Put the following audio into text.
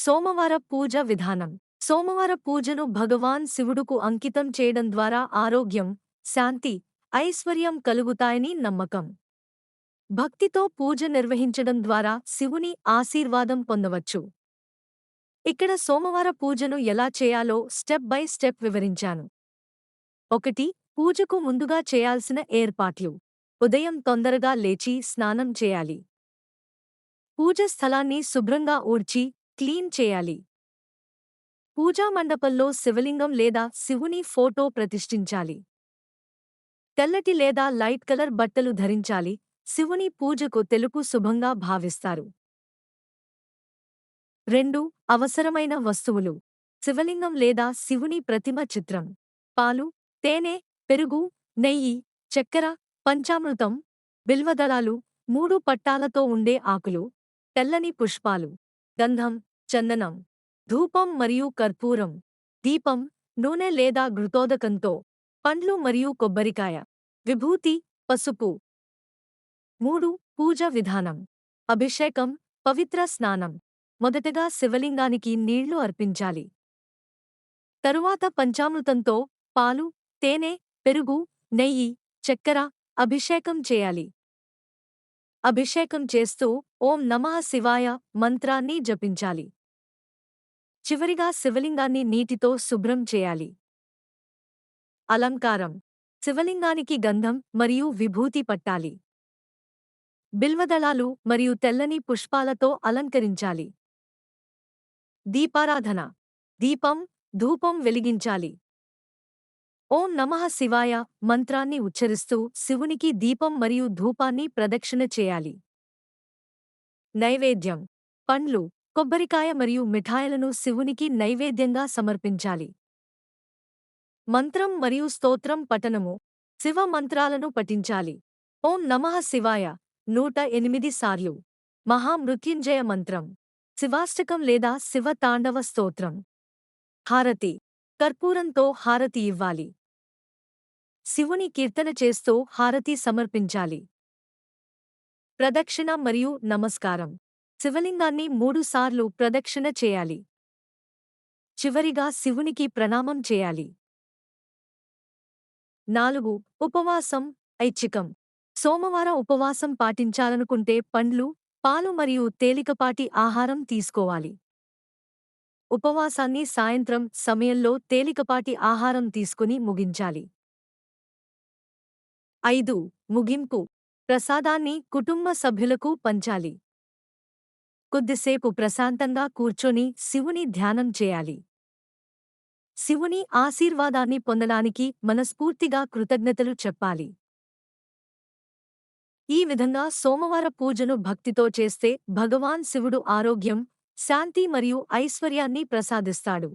సోమవార పూజ విధానం. సోమవార పూజను భగవాన్ శివుడుకు అంకితం చేయడం ద్వారా ఆరోగ్యం శాంతి ఐశ్వర్యం కలుగుతాయని నమ్మకం. భక్తితో పూజ నిర్వహించడం ద్వారా శివుని ఆశీర్వాదం పొందవచ్చు. ఇక్కడ సోమవార పూజను ఎలా చేయాలో స్టెప్ బై స్టెప్ వివరించాను. ఒకటి పూజకు ముందుగా చేయాల్సిన ఏర్పాట్లు. ఉదయం తొందరగా లేచి స్నానం చేయాలి. పూజ స్థలాన్ని శుభ్రంగా ఊడ్చి క్లీన్ చేయాలి. పూజా మండపంలో శివలింగం లేదా శివుని ఫోటో ప్రతిష్ఠించాలి. తెల్లటి లేదా లైట్ కలర్ బట్టలు ధరించాలి. శివుని పూజకు తెలుపు శుభంగా భావిస్తారు. రెండు అవసరమైన వస్తువులు. శివలింగం లేదా శివుని ప్రతిమ చిత్రం. పాలు తేనె పెరుగు నెయ్యి చక్కెర పంచామృతం బిల్వదళాలు మూడు పట్టాలతో ఉండే ఆకులు తెల్లని పుష్పాలు. గంధం చందనం ధూపం మరియు కర్పూరం దీపం నూనె లేదా ఘృతోదకంతో పండ్లు మరియు కొబ్బరికాయ విభూతి పసుపు. మూడు పూజ విధానం అభిషేకం పవిత్ర స్నానం మొదటగా శివలింగానికి నీళ్ళు అర్పించాలి. తరువాత పంచామృతంతో పాలు తేనె పెరుగు నెయ్యి చక్కెర అభిషేకం చేయాలి. అభిషేకం చేస్తూ ఓం నమః శివాయ మంత్రాన్ని జపించాలి. చివరిగా శివలింగాన్ని నీటితో శుభ్రం చేయాలి. అలంకారం. శివలింగానికి గంధం మరియు విభూతి పట్టాలి. బిల్వదళాలు మరియు తెల్లని పుష్పాలతో అలంకరించాలి. దీపారాధన. దీపం ధూపం వెలిగించాలి. ఓం నమః శివాయ మంత్రాన్ని ఉచ్చరిస్తూ శివునికి దీపం మరియు ధూపాన్ని ప్రదక్షిణ చేయాలి. నైవేద్యం. పండ్లు. కొబ్బరికాయ మరియు మిఠాయిలను శివునికి నైవేద్యంగా సమర్పించాలి. మంత్రం మరియు స్తోత్రం పఠనము. శివ మంత్రాలను పఠించాలి. ఓం నమః శివాయ. నూట ఎనిమిది సార్లు. మహామృత్యుంజయ మంత్రం. శివాష్టకం లేదా శివ తాండవ స్తోత్రం. హారతి. కర్పూరంతో హారతి ఇవ్వాలి. శివుని కీర్తన చేస్తూ హారతి సమర్పించాలి. ప్రదక్షిణ మరియు నమస్కారం. శివలింగాన్ని మూడుసార్లు ప్రదక్షిణ చేయాలి. చివరిగా శివునికి ప్రణామం చేయాలి. నాలుగు ఉపవాసం ఐచ్ఛికం. సోమవారం ఉపవాసం పాటించాలనుకుంటే పండ్లు పాలు మరియు తేలికపాటి ఆహారం తీసుకోవాలి. ఉపవాసాన్ని సాయంత్రం సమయంలో తేలికపాటి ఆహారం తీసుకుని ముగించాలి. ఐదు ముగింపు. ప్రసాదాన్ని కుటుంబ సభ్యులకు పంచాలి. కొద్దిసేపు ప్రశాంతంగా కూర్చొని శివుని ధ్యానం చేయాలి. శివుని ఆశీర్వాదాన్ని పొందడానికి మనస్ఫూర్తిగా కృతజ్ఞతలు చెప్పాలి. ఈ విధంగా సోమవార పూజను భక్తితో చేస్తే భగవాన్ శివుడు ఆరోగ్యం శాంతి మరియు ఐశ్వర్యాన్ని ప్రసాదిస్తాడు.